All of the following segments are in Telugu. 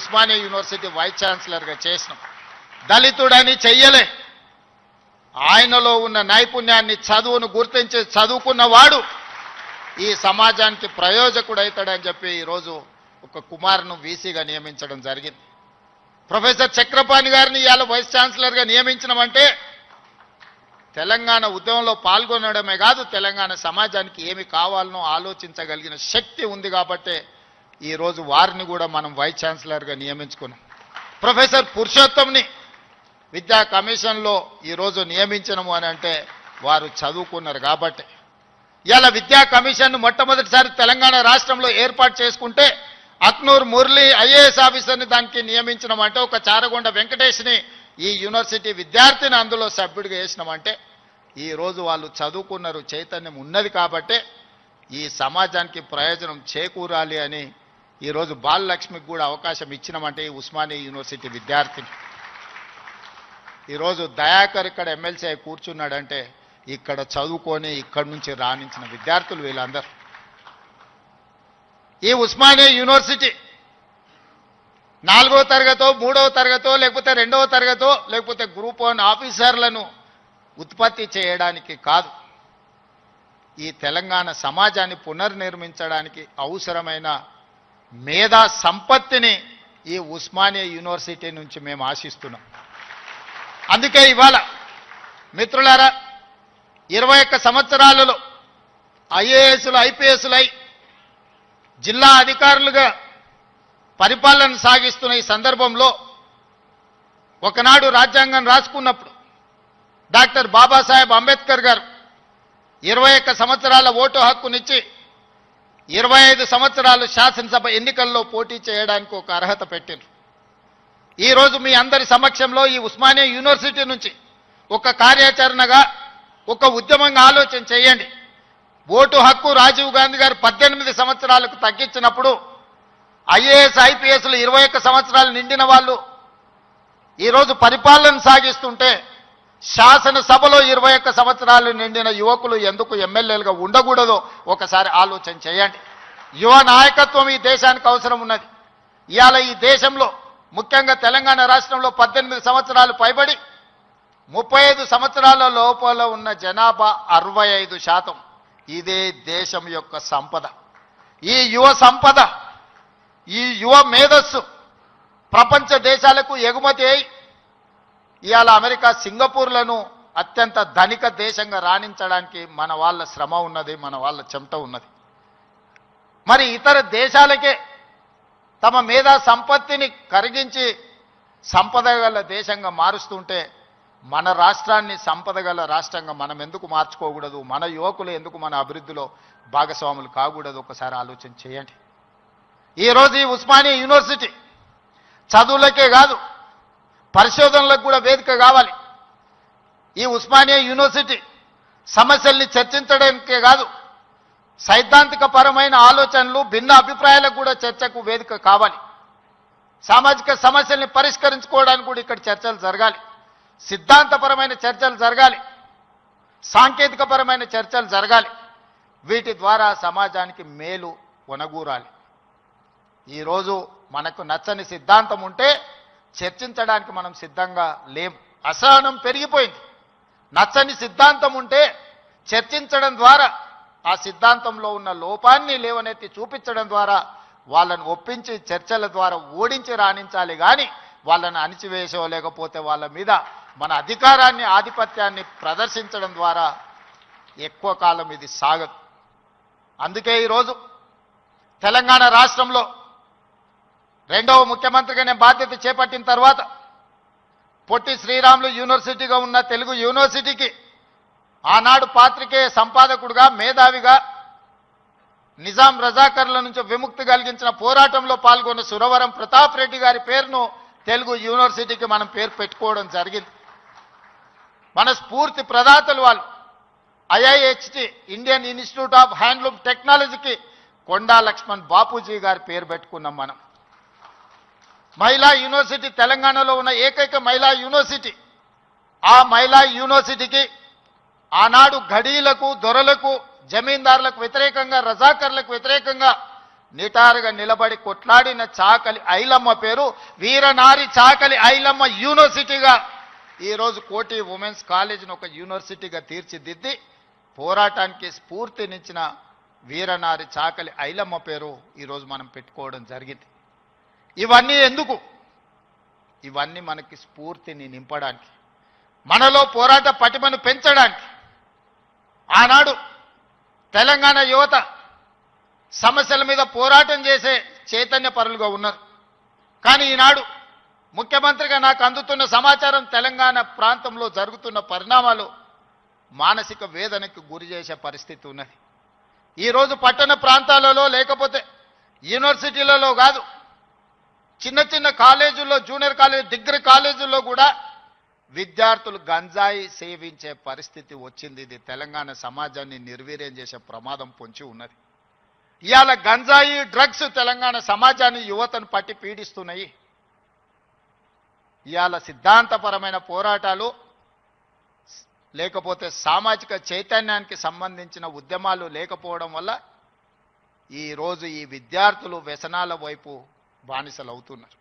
ఉస్మానియా యూనివర్సిటీ వైస్ ఛాన్సలర్గా చేసినాం. దళితుడని చెయ్యలే. ఆయనలో ఉన్న నైపుణ్యాన్ని చదువును గుర్తించి చదువుకున్నవాడు ఈ సమాజానికి ప్రయోజకుడవుతాడని చెప్పి ఈరోజు ఒక కుమార్ను వీసీగా నియమించడం జరిగింది. ప్రొఫెసర్ చక్రపాణి గారిని ఇవాళ వైస్ ఛాన్సలర్గా నియమించడమంటే తెలంగాణ ఉద్యమంలో పాల్గొనడమే కాదు తెలంగాణ సమాజానికి ఏమి కావాలనో ఆలోచించగలిగిన శక్తి ఉంది కాబట్టే ఈరోజు వారిని కూడా మనం వైస్ ఛాన్సలర్గా నియమించుకున్నాం. ప్రొఫెసర్ పురుషోత్తంని విద్యా కమిషన్లో ఈరోజు నియమించడము అని అంటే వారు చదువుకున్నారు కాబట్టి. ఇలా విద్యా కమిషన్ను మొట్టమొదటిసారి తెలంగాణ రాష్ట్రంలో ఏర్పాటు చేసుకుంటే అక్నూర్ మురళి ఐఏఎస్ ఆఫీసర్ని దానికి నియమించడం అంటే ఒక చారగొండ వెంకటేష్ని ఈ యూనివర్సిటీ విద్యార్థిని అందులో సభ్యుడిగా వేసినామంటే ఈరోజు వాళ్ళు చదువుకున్నారు చైతన్యం ఉన్నది కాబట్టే ఈ సమాజానికి ప్రయోజనం చేకూరాలి అని ఈరోజు బాలలక్ష్మికి కూడా అవకాశం ఇచ్చినామంటే ఈ ఉస్మానియా యూనివర్సిటీ విద్యార్థిని. ఈరోజు దయాకర్ ఇక్కడ ఎమ్మెల్సీ అయి కూర్చున్నాడంటే ఇక్కడ చదువుకొని ఇక్కడి నుంచి రాణించిన విద్యార్థులు వీళ్ళందరూ. ఈ ఉస్మానియా యూనివర్సిటీ నాలుగో తరగతో మూడవ తరగతో లేకపోతే రెండవ తరగతో లేకపోతే గ్రూప్ వన్ ఆఫీసర్లను ఉత్పత్తి చేయడానికి కాదు. ఈ తెలంగాణ సమాజాన్ని పునర్నిర్మించడానికి అవసరమైన మేధా సంపత్తిని ఈ ఉస్మానియా యూనివర్సిటీ నుంచి మేము ఆశిస్తున్నాం. అందుకే ఇవాళ మిత్రులారా ఇరవై ఒక్క సంవత్సరాలలో ఐఏఎస్లు ఐపీఎస్లై జిల్లా అధికారులుగా పరిపాలన సాగిస్తున్న ఈ సందర్భంలో ఒకనాడు రాజ్యాంగం రాసుకున్నప్పుడు డాక్టర్ బాబాసాహెబ్ అంబేద్కర్ గారు ఇరవై ఒక్క సంవత్సరాల ఓటు హక్కునిచ్చి ఇరవై ఐదు సంవత్సరాలు శాసనసభ ఎన్నికల్లో పోటీ చేయడానికి ఒక అర్హత పెట్టారు ఈరోజు మీ అందరి సమక్షంలో ఈ ఉస్మానియా యూనివర్సిటీ నుంచి ఒక కార్యాచరణగా ఒక ఉద్యమంగా ఆలోచన చేయండి. ఓటు హక్కు రాజీవ్ గాంధీ గారు పద్దెనిమిది సంవత్సరాలకు తగ్గించినప్పుడు ఐఏఎస్ ఐపీఎస్లు ఇరవై ఒక్క సంవత్సరాలు నిండిన వాళ్ళు ఈరోజు పరిపాలన సాగిస్తుంటే శాసనసభలో ఇరవై ఒక్క సంవత్సరాలు నిండిన యువకులు ఎందుకు ఎమ్మెల్యేలుగా ఉండకూడదో ఒకసారి ఆలోచన చేయండి. యువ నాయకత్వం ఈ దేశానికి అవసరం ఉన్నది. ఇవాళ ఈ దేశంలో ముఖ్యంగా తెలంగాణ రాష్ట్రంలో పద్దెనిమిది సంవత్సరాలు పైబడి ముప్పై ఐదు సంవత్సరాల లోపల ఉన్న జనాభా అరవై ఐదు శాతం ఇదే దేశం యొక్క సంపద. ఈ యువ సంపద ఈ యువ మేధస్సు ప్రపంచ దేశాలకు ఎగుమతి అయి ఇవాళ అమెరికా సింగపూర్లను అత్యంత ధనిక దేశంగా రాణించడానికి మన వాళ్ళ శ్రమ ఉన్నది మన వాళ్ళ చెమట ఉన్నది. మరి ఇతర దేశాలకే తమ మేధా సంపత్తిని కరిగించి సంపద గల దేశంగా మారుస్తుంటే మన రాష్ట్రాన్ని సంపద గల రాష్ట్రంగా మనం ఎందుకు మార్చుకోకూడదు మన యువకులు ఎందుకు మన అభివృద్ధిలో భాగస్వాములు కాకూడదు ఒకసారి ఆలోచన చేయండి. ఈరోజు ఈ ఉస్మానియా యూనివర్సిటీ చదువులకే కాదు పరిశోధనలకు కూడా వేదిక కావాలి. ఈ ఉస్మానియా యూనివర్సిటీ సమస్యల్ని చర్చించడానికే కాదు సైద్ధాంతిక పరమైన ఆలోచనలు భిన్న అభిప్రాయాలకు కూడా చర్చకు వేదిక కావాలి. సామాజిక సమస్యల్ని పరిష్కరించుకోవడానికి కూడా ఇక్కడ చర్చలు జరగాలి. సిద్ధాంతపరమైన చర్చలు జరగాలి. సాంకేతికపరమైన చర్చలు జరగాలి. వీటి ద్వారా సమాజానికి మేలు వనగూరాలి. ఈరోజు మనకు నచ్చని సిద్ధాంతం ఉంటే చర్చించడానికి మనం సిద్ధంగా లేం అసహనం పెరిగిపోయింది. నచ్చని సిద్ధాంతం ఉంటే చర్చించడం ద్వారా ఆ సిద్ధాంతంలో ఉన్న లోపాన్ని లేవనెత్తి చూపించడం ద్వారా వాళ్ళని ఒప్పించి చర్చల ద్వారా ఓడించి రాణించాలి కానీ వాళ్ళని అణిచివేసో లేకపోతే వాళ్ళ మీద మన అధికారాన్ని ఆధిపత్యాన్ని ప్రదర్శించడం ద్వారా ఎక్కువ కాలం ఇది సాగదు. అందుకే ఈరోజు తెలంగాణ రాష్ట్రంలో రెండవ ముఖ్యమంత్రిగా నేను బాధ్యత చేపట్టిన తర్వాత పొట్టి శ్రీరాములు యూనివర్సిటీగా ఉన్న తెలుగు యూనివర్సిటీకి ఆనాడు పాత్రికేయ సంపాదకుడుగా మేధావిగా నిజాం రజాకర్ల నుంచి విముక్తి కలిగించిన పోరాటంలో పాల్గొన్న సురవరం ప్రతాప్ రెడ్డి గారి పేరును తెలుగు యూనివర్సిటీకి మనం పేరు పెట్టుకోవడం జరిగింది. మన స్ఫూర్తి ప్రదాతలు వాళ్ళు. IIHT Indian institute of handloom టెక్నాలజీకి కొండా లక్ష్మణ్ బాపూజీ గారి పేరు పెట్టుకున్నాం మనం. మహిళా యూనివర్సిటీ తెలంగాణలో ఉన్న ఏకైక మహిళా యూనివర్సిటీ. ఆ మహిళా యూనివర్సిటీకి ఆనాడు ఘడీలకు దొరలకు జమీందారులకు వ్యతిరేకంగా రజాకర్లకు వ్యతిరేకంగా నిటారుగా నిలబడి కొట్లాడిన చాకలి ఐలమ్మ పేరు వీరనారి చాకలి ఐలమ్మ యూనివర్సిటీగా ఈరోజు కోటి ఉమెన్స్ కాలేజీని ఒక యూనివర్సిటీగా తీర్చిదిద్ది పోరాటానికి స్ఫూర్తినిచ్చిన వీరనారి చాకలి ఐలమ్మ పేరు ఈరోజు మనం పెట్టుకోవడం జరిగింది. ఇవన్నీ ఎందుకు? ఇవన్నీ మనకి స్ఫూర్తిని నింపడానికి మనలో పోరాట పటిమను పెంచడానికి. ఆనాడు తెలంగాణ యువత సమస్యల మీద పోరాటం చేసే చైతన్య పరులుగా ఉన్నారు. కానీ ఈనాడు ముఖ్యమంత్రిగా నాకు అందుతున్న సమాచారం తెలంగాణ ప్రాంతంలో జరుగుతున్న పరిణామాలు మానసిక వేదనకు గురి చేసే పరిస్థితి ఉన్నది. ఈరోజు పట్టణ ప్రాంతాలలో లేకపోతే యూనివర్సిటీలలో కాదు చిన్న చిన్న కాలేజీల్లో జూనియర్ కాలేజ్ డిగ్రీ కాలేజీల్లో కూడా విద్యార్థులు గంజాయి సేవించే పరిస్థితి వచ్చింది. ఇది తెలంగాణ సమాజాన్ని నిర్వీర్యం చేసే ప్రమాదం పొంచి ఉన్నది. ఇవాళ గంజాయి డ్రగ్స్ తెలంగాణ సమాజాన్ని యువతను పట్టి పీడిస్తున్నాయి. ఇవాళ సిద్ధాంతపరమైన పోరాటాలు లేకపోతే సామాజిక చైతన్యానికి సంబంధించిన ఉద్యమాలు లేకపోవడం వల్ల ఈరోజు ఈ విద్యార్థులు వ్యసనాల వైపు బానిసలు అవుతున్నారు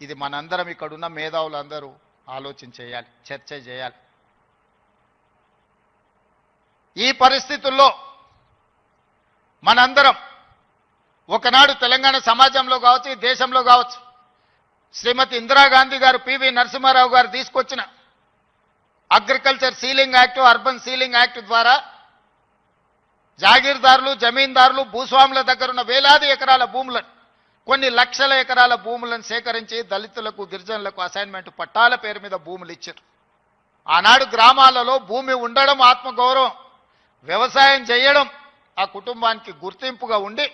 ఇది మనందరం ఇక్కడున్న మేధావులందరూ ఆలోచన చేయాలి చర్చ చేయాలి. ఈ పరిస్థితుల్లో మనందరం ఒకనాడు తెలంగాణ సమాజంలో కావచ్చు ఈ దేశంలో కావచ్చు శ్రీమతి ఇందిరాగాంధీ గారు పివి నరసింహారావు గారు తీసుకొచ్చిన agriculture ceiling act urban ceiling act ద్వారా జాగీర్దారులు జమీందారులు భూస్వాముల దగ్గర ఉన్న వేలాది ఎకరాల భూములను కొన్ని లక్షల ఎకరాల భూములను సేకరించి దళితులకు గిరిజనులకు అసైన్మెంట్ పట్టాల పేరు మీద భూములు ఇచ్చారు. ఆనాడు గ్రామాలలో భూమి ఉండడం ఆత్మగౌరవం వ్యవసాయం చేయడం ఆ కుటుంబానికి గుర్తింపుగా ఉండి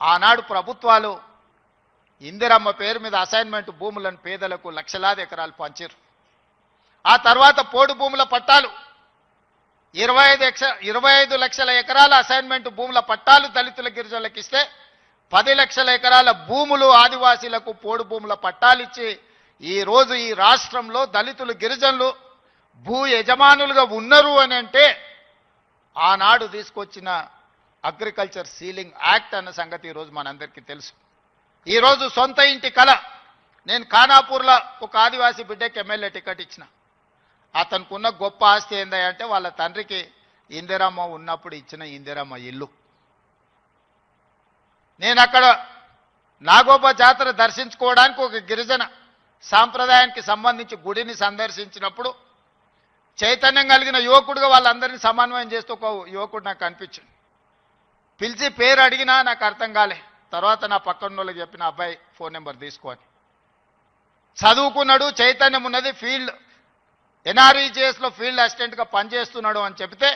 ఆనాడు ప్రభుత్వాలు ఇందిరమ్మ పేరు మీద అసైన్మెంట్ భూములను పేదలకు లక్షలాది ఎకరాలు పంచారు. ఆ తర్వాత పోడు భూముల పట్టాలు ఇరవై ఐదు ఎక్ష ఇరవై ఐదు లక్షల ఎకరాల అసైన్మెంట్ భూముల పట్టాలు దళితుల గిరిజనులకు ఇస్తే పది లక్షల ఎకరాల భూములు ఆదివాసీలకు పోడు భూముల పట్టాలిచ్చి ఈరోజు ఈ రాష్ట్రంలో దళితులు గిరిజనులు భూ యజమానులుగా ఉన్నారు అని అంటే ఆనాడు తీసుకొచ్చిన అగ్రికల్చర్ సీలింగ్ యాక్ట్ అన్న సంగతి ఈరోజు మనందరికీ తెలుసు. ఈరోజు సొంత ఇంటి కళ నేను ఖానాపూర్లో ఒక ఆదివాసీ బిడ్డకి ఎమ్మెల్యే టికెట్ ఇచ్చిన. అతనికి ఉన్న గొప్ప ఆస్తి ఏందంటే వాళ్ళ తండ్రికి ఇందిరమ్మ ఉన్నప్పుడు ఇచ్చిన ఇందిరమ్మ ఇల్లు. నేను అక్కడ నాగోబ జాతర దర్శించుకోవడానికి ఒక గిరిజన సాంప్రదాయానికి సంబంధించి గుడిని సందర్శించినప్పుడు చైతన్యం కలిగిన యువకుడుగా వాళ్ళందరినీ సమన్వయం చేస్తూ ఒక యువకుడు నాకు కనిపించింది పిలిచి పేరు అడిగినా నాకు అర్థం కాలే. తర్వాత నా పక్కన వాళ్ళకి చెప్పిన అబ్బాయి ఫోన్ నెంబర్ తీసుకొని చదువుకున్నాడు చైతన్యం ఉన్నది ఫీల్డ్ ఎన్ఆర్ఈజిఎస్లో ఫీల్డ్ అసిస్టెంట్గా పనిచేస్తున్నాడు అని చెప్తే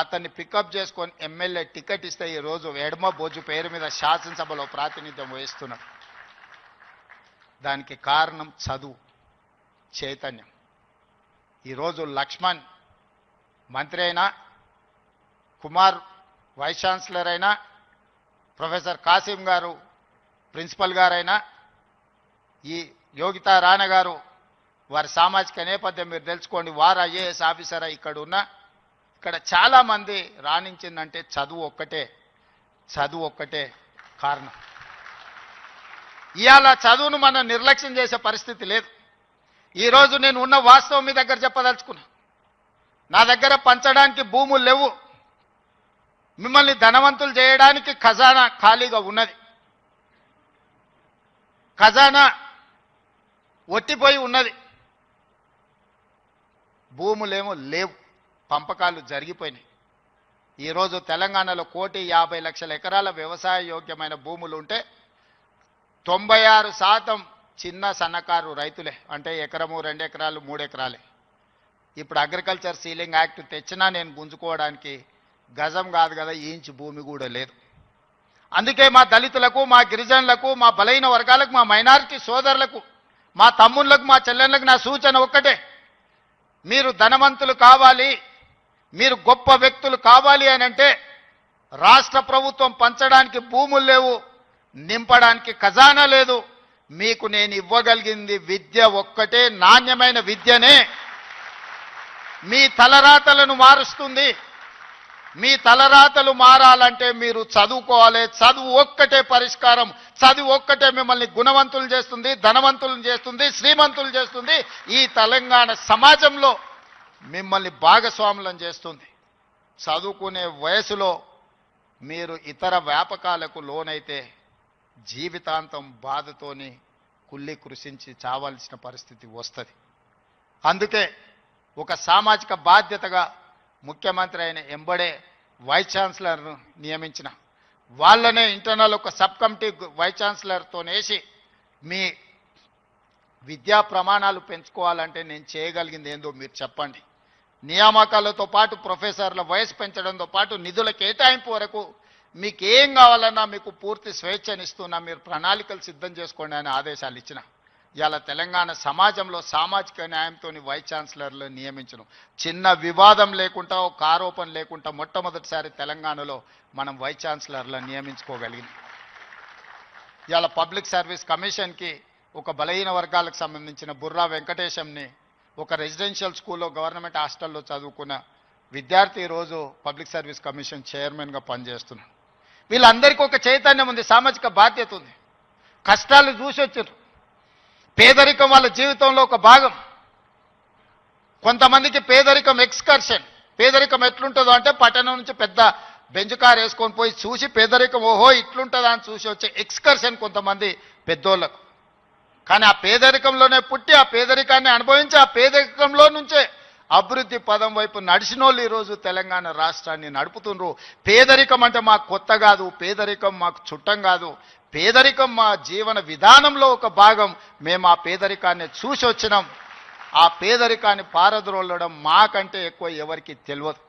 అతన్ని పికప్ చేసుకొని ఎమ్మెల్యే టికెట్ ఇస్తే ఈ రోజు ఎడమ బోజు పేరు మీద శాసనసభలో ప్రాతినిధ్యం వహిస్తున్నాడు. దానికి కారణం చదువు చైతన్యం. ఈరోజు లక్ష్మణ్ మంత్రి అయినా కుమార్ వైస్ ఛాన్సలర్ అయినా ప్రొఫెసర్ కాసిం గారు ప్రిన్సిపల్ గారైనా ఈ యోగితా రాణ గారు వారి సామాజిక నేపథ్యం మీరు తెలుసుకోండి వారు ఐఏఎస్ ఆఫీసరా ఇక్కడ ఉన్న ఇక్కడ చాలామంది రాణించిందంటే చదువు ఒక్కటే. చదువు ఒక్కటే కారణం. ఇవాళ చదువును మనం నిర్లక్ష్యం చేసే పరిస్థితి లేదు. ఈరోజు నేను ఉన్న వాస్తవం మీ దగ్గర చెప్పదలుచుకున్నా. నా దగ్గర పంచడానికి భూములు లేవు. మిమ్మల్ని ధనవంతులు చేయడానికి ఖజానా ఖాళీగా ఉన్నది. ఖజానా ఒట్టిపోయి ఉన్నది. భూములేమో లేవు. పంపకాలు జరిగిపోయినాయి. ఈరోజు తెలంగాణలో కోటి యాభై లక్షల ఎకరాల వ్యవసాయ యోగ్యమైన భూములు ఉంటే తొంభై ఆరు శాతం చిన్న సన్నకారు రైతులే. అంటే ఎకరము రెండు ఎకరాలు మూడు ఎకరాలే. ఇప్పుడు అగ్రికల్చర్ సీలింగ్ యాక్ట్ తెచ్చినా నేను గుంజుకోవడానికి గజం కాదు కదా ఇంచు భూమి కూడా లేదు. అందుకే మా దళితులకు మా గిరిజనులకు మా బలైన వర్గాలకు మా మైనారిటీ సోదరులకు మా తమ్ముళ్ళకు మా చెల్లెళ్ళకు నా సూచన ఒక్కటే. మీరు ధనవంతులు కావాలి మీరు గొప్ప వ్యక్తులు కావాలి అని అంటే రాష్ట్ర ప్రభుత్వం పంచడానికి భూములు లేవు నింపడానికి ఖజానా లేదు. మీకు నేను ఇవ్వగలిగింది విద్య ఒక్కటే నాణ్యమైన విద్యనే. మీ తలరాతలను మారుస్తుంది. మీ తలరాతలు మారాలంటే మీరు చదువుకోవాలి. చదువు ఒక్కటే పరిష్కారం. చదువు ఒక్కటే మిమ్మల్ని గుణవంతులు చేస్తుంది ధనవంతులు చేస్తుంది శ్రీమంతులు చేస్తుంది ఈ తెలంగాణ సమాజంలో. మిమ్మల్ని భాగస్వాములను చేస్తుంది. చదువుకునే వయసులో మీరు ఇతర వ్యాపకాలకు లోనైతే జీవితాంతం బాధతోని కుళ్ళి కృషించి చావాల్సిన పరిస్థితి వస్తుంది. అందుకే ఒక సామాజిక బాధ్యతగా ముఖ్యమంత్రి అయిన ఎంబడే వైస్ ఛాన్సలర్ను నియమించిన. వాళ్ళనే ఇంటర్నల్ ఒక సబ్ కమిటీ వైస్ ఛాన్సలర్తో వేసి మీ విద్యా ప్రమాణాలు పెంచుకోవాలంటే నేను చేయగలిగింది ఏందో మీరు చెప్పండి. నియామకాలతో పాటు ప్రొఫెసర్ల వయసు పెంచడంతో పాటు నిధుల కేటాయింపు వరకు మీకు ఏం కావాలన్నా మీకు పూర్తి స్వేచ్ఛనిస్తున్నా మీరు ప్రణాళికలు సిద్ధం చేసుకోండి అని ఆదేశాలు ఇచ్చిన. ఇవాళ తెలంగాణ సమాజంలో సామాజిక న్యాయంతో వైస్ ఛాన్సలర్లు నియమించను. చిన్న వివాదం లేకుండా ఒక ఆరోపణ లేకుండా మొట్టమొదటిసారి తెలంగాణలో మనం వైస్ ఛాన్సలర్లను నియమించుకోగలిగింది ఇవాళ పబ్లిక్ సర్వీస్ కమిషన్కి ఒక బలహీన వర్గాలకు సంబంధించిన బుర్రా వెంకటేశంని ఒక రెసిడెన్షియల్ స్కూల్లో గవర్నమెంట్ హాస్టల్లో చదువుకున్న విద్యార్థి ఈరోజు పబ్లిక్ సర్వీస్ కమిషన్ చైర్మన్గా పనిచేస్తున్నాడు వీళ్ళందరికీ ఒక చైతన్యం ఉంది సామాజిక బాధ్యత ఉంది. కష్టాలు చూసి వచ్చారు. పేదరికం వాళ్ళ జీవితంలో ఒక భాగం. కొంతమందికి పేదరికం ఎక్స్కర్షన్. పేదరికం ఎట్లుంటుందో అంటే పట్టణం నుంచి పెద్ద బెంచ్ కార్ వేసుకొని పోయి చూసి పేదరికం ఓహో ఇట్లుంటుందా అని చూసి వచ్చే ఎక్స్కర్షన్ కొంతమంది పెద్దోళ్ళకు. కానీ ఆ పేదరికంలోనే పుట్టి ఆ పేదరికాన్ని అనుభవించి ఆ పేదరికంలో నుంచే అభివృద్ధి పదం వైపు నడిచిన వాళ్ళు ఈరోజు తెలంగాణ రాష్ట్రాన్ని నడుపుతుండ్రు. పేదరికం అంటే మాకు కొత్త కాదు పేదరికం మాకు చుట్టం కాదు. పేదరికం మా జీవన విధానంలో ఒక భాగం. మేము ఆ పేదరికాన్ని చూసి వచ్చినాం. ఆ పేదరికాన్ని పారద్రోలడం మాకంటే ఎక్కువ ఎవరికి తెలియదు.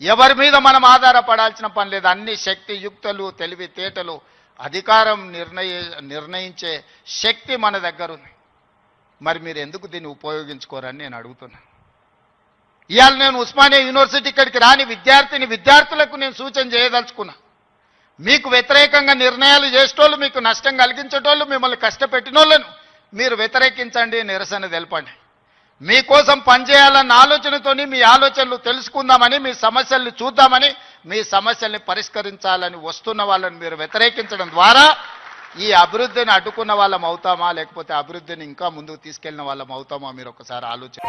ఎవరి మీద మనం ఆధారపడాల్సిన పని లేదు. అన్ని శక్తి యుక్తలు తెలివితేటలు అధికారం నిర్ణయ నిర్ణయించే శక్తి మన దగ్గర ఉంది. మరి మీరు ఎందుకు దీన్ని ఉపయోగించుకోరని నేను అడుగుతున్నా ఇవాళ నేను ఉస్మానియా యూనివర్సిటీ ఇక్కడికి రాని విద్యార్థిని విద్యార్థులకు నేను సూచన చేయదలుచుకున్నా. మీకు వ్యతిరేకంగా నిర్ణయాలు చేసేటోళ్ళు మీకు నష్టం కలిగించేటోళ్ళు మిమ్మల్ని కష్టపెట్టినోళ్ళను మీరు వ్యతిరేకించండి నిరసన తెలపండి. మీకోసం పనిచేయాలన్న ఆలోచనతోని మీ ఆలోచనలు తెలుసుకుందామని మీ సమస్యల్ని చూద్దామని మీ సమస్యల్ని పరిష్కరించాలని వస్తున్న వాళ్ళని మీరు వ్యతిరేకించడం ద్వారా ఈ అభివృద్ధిని అడ్డుకున్న వాళ్ళం అవుతామా లేకపోతే అభివృద్ధిని ఇంకా ముందుకు తీసుకెళ్ళిన వాళ్ళం అవుతామా మీరు ఒకసారి ఆలోచన